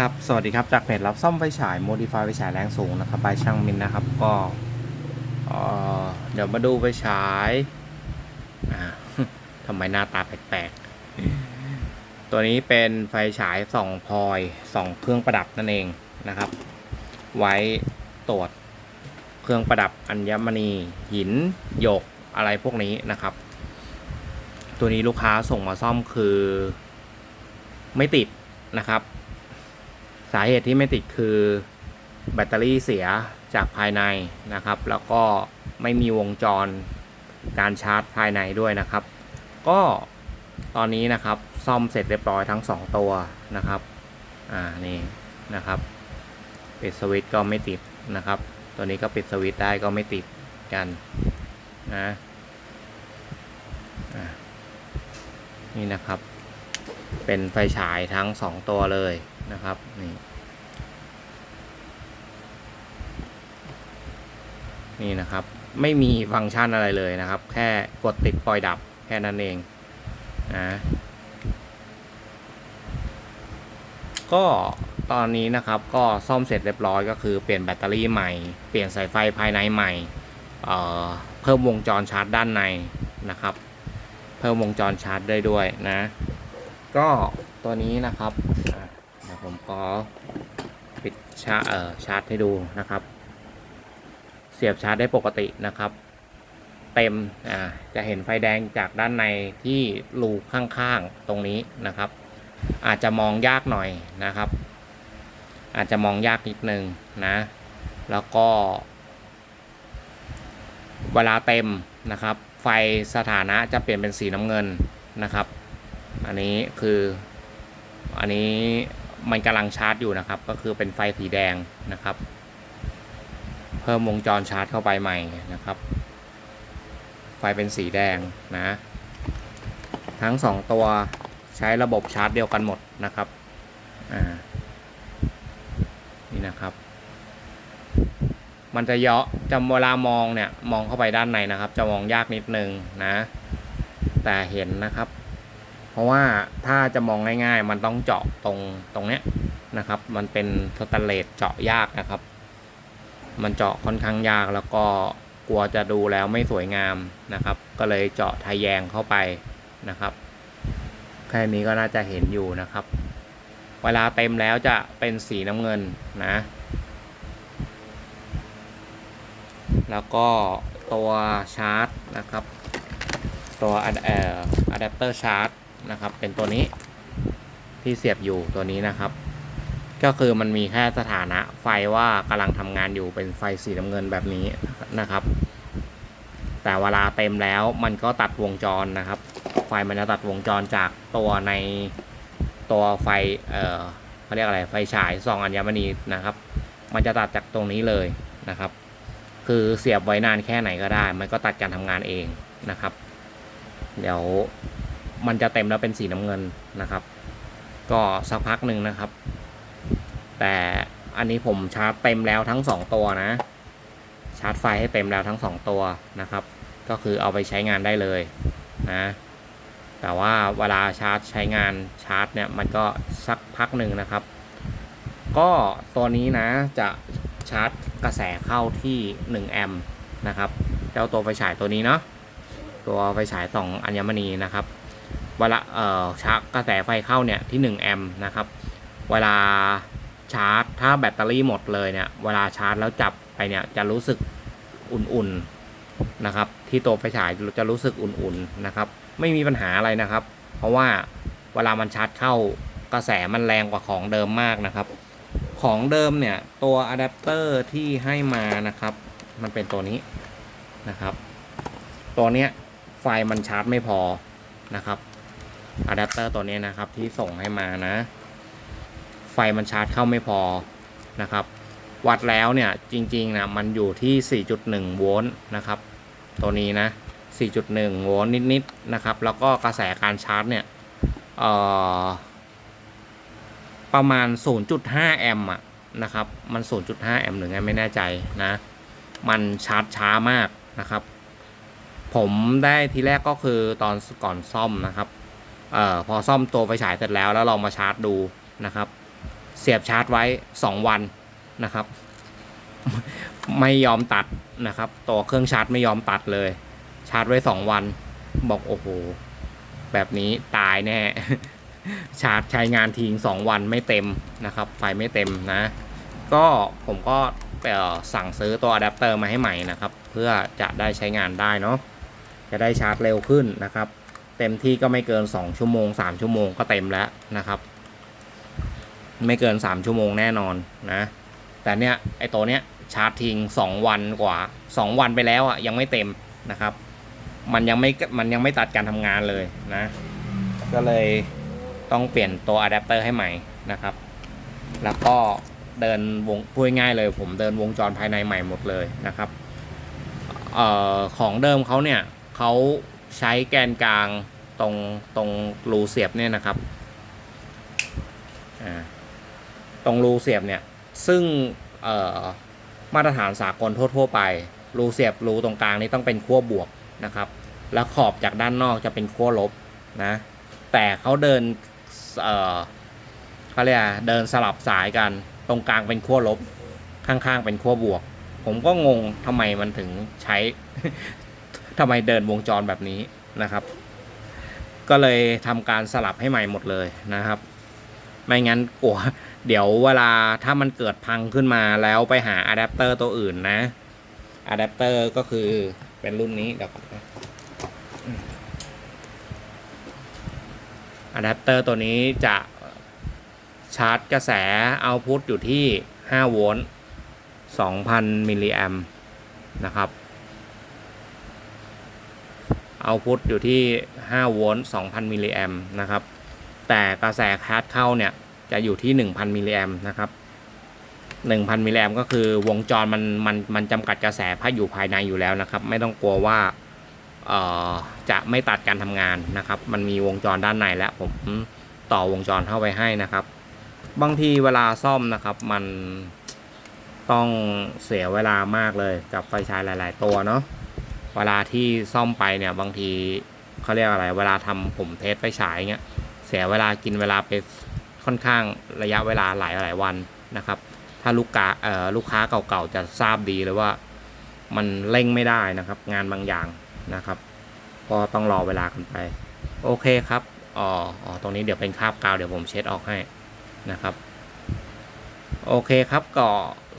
ครับ สวัสดีครับ จากเพจรับซ่อมไฟฉาย Modify ไฟฉายแรงสูงนะครับ บายช่างมินนะครับ ก็เดี๋ยวมาดูไฟฉายทำไมหน้าตาแปลกๆ ตัวนี้เป็นไฟฉายส่องพลอยส่องเครื่องประดับนั่นเองนะครับ ไว้ตรวจเครื่องประดับอัญมณี หินหยกอะไรพวกนี้นะครับ ตัวนี้ลูกค้าส่งมาซ่อมคือไม่ติดนะครับ สาเหตุที่ไม่ติดคือแบตเตอรี่เสียจากภายในนะครับ แล้วก็ไม่มีวงจรการชาร์จภายในด้วยนะครับ ก็ตอนนี้นะครับซ่อมเสร็จเรียบร้อยทั้ง 2 ตัวนะครับอ่านี่นะครับปิดสวิตช์ก็ไม่ติดนะครับ ตัวนี้ก็ปิดสวิตช์ได้ก็ไม่ติดกันนะนี่นะครับ เป็นไฟฉายทั้ง 2 ตัวเลย นะครับนี่นี่นะครับ ไม่มีฟังก์ชันอะไรเลยนะครับ แค่กดติดปล่อยดับแค่นั้นเองนะก็ตอนนี้นะครับก็ซ่อมเสร็จเรียบร้อยก็คือเปลี่ยนแบตเตอรี่ใหม่ เปลี่ยนสายไฟภายในใหม่เเพิ่มวงจรชาร์จด้านในนะครับ เพิ่มวงจรชาร์จได้ด้วยนะ ก็ตัวนี้นะครับ ผมขอปิดชาร์จเอ่อชาร์จให้ดูนะครับ เสียบชาร์จได้ปกตินะครับ เต็มอ่าจะเห็นไฟแดงจากด้านในที่รูข้างๆตรงนี้นะครับ อาจจะมองยากหน่อยนะครับ อาจจะมองยากนิดนึงนะ แล้วก็ เวลาเต็มนะครับ ไฟสถานะจะเปลี่ยนเป็นสีน้ำเงินนะครับ อันนี้คืออันนี้ มันกำลังชาร์จอยู่นะครับ ก็คือเป็นไฟสีแดงนะครับ เพิ่มวงจรชาร์จเข้าไปใหม่นะครับ ไฟเป็นสีแดงนะ ทั้งสองตัวใช้ระบบชาร์จเดียวกันหมดนะครับอ่านี่นะครับ มันจะเยาะจะเวลามองเนี่ยมองเข้าไปด้านในนะครับ จะมองยากนิดนึงนะ แต่เห็นนะครับ เพราะว่าถ้าจะมองง่ายๆ มันต้องเจาะตรงตรงเนี้ยนะครับ มันเป็นสแตนเลสเจาะยากนะครับ มันเจาะค่อนข้างยากแล้วก็กลัวจะดูแล้วไม่สวยงามนะครับ ก็เลยเจาะทะแยงเข้าไปนะครับแค่นี้ก็น่าจะเห็นอยู่นะครับ เวลาเต็มแล้วจะเป็นสีน้ำเงินนะ แล้วก็ตัวชาร์จนะครับ ตัวอะเอ่ออะแดปเตอร์ชาร์จ นะครับ เป็นตัวนี้ที่เสียบอยู่ตัวนี้นะครับ ก็คือมันมีแค่สถานะไฟว่ากำลังทำงานอยู่เป็นไฟสีน้ำเงินแบบนี้นะครับ แต่เวลาเต็มแล้วมันก็ตัดวงจรนะครับ ไฟมันจะตัดวงจรจากตัวในตัวไฟเอ่อเขาเรียกอะไรไฟฉายสองอัญมณีนะครับ มันจะตัดจากตรงนี้เลยนะครับ คือเสียบไว้นานแค่ไหนก็ได้ มันก็ตัดการทำงานเองนะครับ เดี๋ยว มันจะเต็มแล้วเป็นสีน้ำเงินนะครับ ก็สักพักหนึ่งนะครับ แต่อันนี้ผมชาร์จเต็มแล้วทั้ง 2 ตัวนะ ชาร์จไฟให้เต็มแล้วทั้ง 2 ตัวนะครับ ก็คือเอาไปใช้งานได้เลยนะแต่ว่าเวลาชาร์จใช้งานชาร์จเนี่ยมันก็สักพักหนึ่งนะครับ ก็ตัวนี้นะจะชาร์จกระแสเข้าที่1แอมป์นะครับ เจ้าตัวไฟฉายตัวนี้เนาะตัวไฟฉายสองอัญมณีนะครับ เวลาเอ่อชาร์จกระแสไฟเข้าเนี่ยที่ 1 แอมป์นะครับ เวลาชาร์จ ถ้าแบตเตอรี่หมดเลยเนี่ยเวลาชาร์จแล้วจับไปเนี่ยจะรู้สึกอุ่นๆนะครับ ที่ตัวไฟฉายจะรู้สึกอุ่นๆนะครับ ไม่มีปัญหาอะไรนะครับ เพราะว่าเวลามันชาร์จเข้ากระแสมันแรงกว่าของเดิมมากนะครับ ของเดิมเนี่ยตัวอะแดปเตอร์ที่ให้มานะครับ มันเป็นตัวนี้นะครับ ตัวเนี้ยไฟมันชาร์จไม่พอนะครับ อะแดปเตอร์ตัวนี้นะครับที่ส่งให้มานะ ไฟมันชาร์จเข้าไม่พอนะครับ วัดแล้วเนี่ยจริงๆนะมันอยู่ที่ 4.1 โวลต์นะครับ ตัวนี้นะ 4.1 โวลต์นิดๆนะครับ แล้วก็กระแสการชาร์จเนี่ยประมาณ 0.5 แอมป์อะนะครับ มัน 0.5 แอมป์หรือไงไม่แน่ใจนะ มันชาร์จช้ามากนะครับ ผมได้ทีแรกก็คือตอนก่อนซ่อมนะครับ ออพอซ่อมตัวไฟฉายเสร็จแล้วแล้วลองมาชาร์จดูนะครับ เสียบชาร์จไว้สองวันนะครับ ไม่ยอมตัดนะครับ ตัวเครื่องชาร์จไม่ยอมตัดเลย ชาร์จไว้สองวัน บอกโอ้โหแบบนี้ตายแน่ ชาร์จใช้งานทิ้งสองวันไม่เต็มนะครับ ไฟไม่เต็มนะ ก็ผมก็สั่งซื้อตัวอะแดปเตอร์มาให้ใหม่นะครับ เพื่อจะได้ใช้งานได้เนาะจะได้ชาร์จเร็วขึ้นนะครับ เต็มที่ก็ไม่เกิน 2 ชั่วโมง 3 ชั่วโมงก็เต็มแล้วนะครับ ไม่เกิน 3 ชั่วโมงแน่นอนนะ แต่เนี้ยไอตัวเนี้ยชาร์จทิ้ง 2 วันกว่า 2 วันไปแล้วอะยังไม่เต็มนะครับ มันยังไม่มันยังไม่ตัดการทำงานเลยนะ ก็เลยต้องเปลี่ยนตัวอะแดปเตอร์ให้ใหม่นะครับ แล้วก็เดินวงพูดง่ายเลย ผมเดินวงจรภายในใหม่หมดเลยนะครับออของเดิมเขาเนี่ยเขา ใช้แกนกลางตรงตรงรูเสียบเนี่ยนะครับตรงรูเสียบเนี่ยซึ่งมาตรฐานสากลทั่ว ๆ ไป รูเสียบรูตรงกลางนี่ต้องเป็นขั้วบวกนะครับ แล้วขอบจากด้านนอกจะเป็นขั้วลบนะแต่เขาเดินเขาเรียกเดินสลับสายกัน ตรงกลางเป็นขั้วลบข้างๆเป็นขั้วบวก ผมก็งงทำไมมันถึงใช้ ทำไมเดินวงจรแบบนี้นะครับ ก็เลยทำการสลับให้ใหม่หมดเลยนะครับ ไม่งั้นกลัวเดี๋ยวเวลาถ้ามันเกิดพังขึ้นมาแล้วไปหาอะแดปเตอร์ตัวอื่นนะอะแดปเตอร์ก็คือเป็นรุ่นนี้เดี๋ยวก่อนนะอะแดปเตอร์ตัวนี้จะชาร์จกระแสเอาพุตอยู่ที่ 5 โวลต์ 2,000 มิลลิแอมป์นะครับ เอาพุตอยู่ที่ 5 โวลต์ 2,000 มิลลิแอมนะครับ แต่กระแสคาร์ดเข้าเนี่ยจะอยู่ที่ 1,000 มิลลิแอมนะครับ 1,000 มิลลิแอมก็คือวงจรมันมันมันจำกัดกระแสพาอยู่ภายในอยู่แล้วนะครับ ไม่ต้องกลัวว่าเอ่อจะไม่ตัดการทำงานนะครับ มันมีวงจรด้านในแล้วผมต่อวงจรเข้าไปให้นะครับ บางทีเวลาซ่อมนะครับมันต้องเสียเวลามากเลยกับไฟฉายหลาย ๆ ตัวเนาะ เวลาที่ซ่อมไปเนี่ยบางทีเขาเรียกอะไร เวลาทำผมเทสไฟฉายเงี้ยเสียเวลากินเวลาไปค่อนข้างระยะเวลาหลายหลายวันนะครับ ถ้าลูกค้าเอ่อลูกค้าเก่าๆจะทราบดีเลยว่า มันเร่งไม่ได้นะครับ งานบางอย่างนะครับ ก็ต้องรอเวลากันไป โอเคครับอ๋อออตรงนี้เดี๋ยวเป็นคราบกาวเดี๋ยวผมเช็ดออกให้นะครับ โอเคครับก็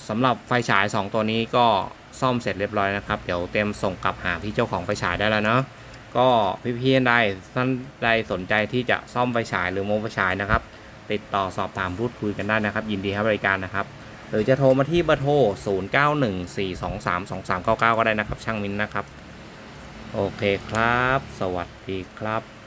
สำหรับไฟฉาย 2 ตัวนี้ก็ ซ่อมเสร็จเรียบร้อยนะครับ เดี๋ยวเตรียมส่งกลับหาพี่เจ้าของไฟฉายได้แล้วเนาะก็พี่ๆได้ท่านใดสนใจที่จะซ่อมไฟฉายหรือโมไฟฉายนะครับ ติดต่อสอบถามพูดคุยกันได้นะครับ ยินดีให้บริการนะครับ หรือจะโทรมาที่เบอร์โทร 0914232399 ก็ได้นะครับ ช่างมินนะครับ โอเคครับ สวัสดีครับ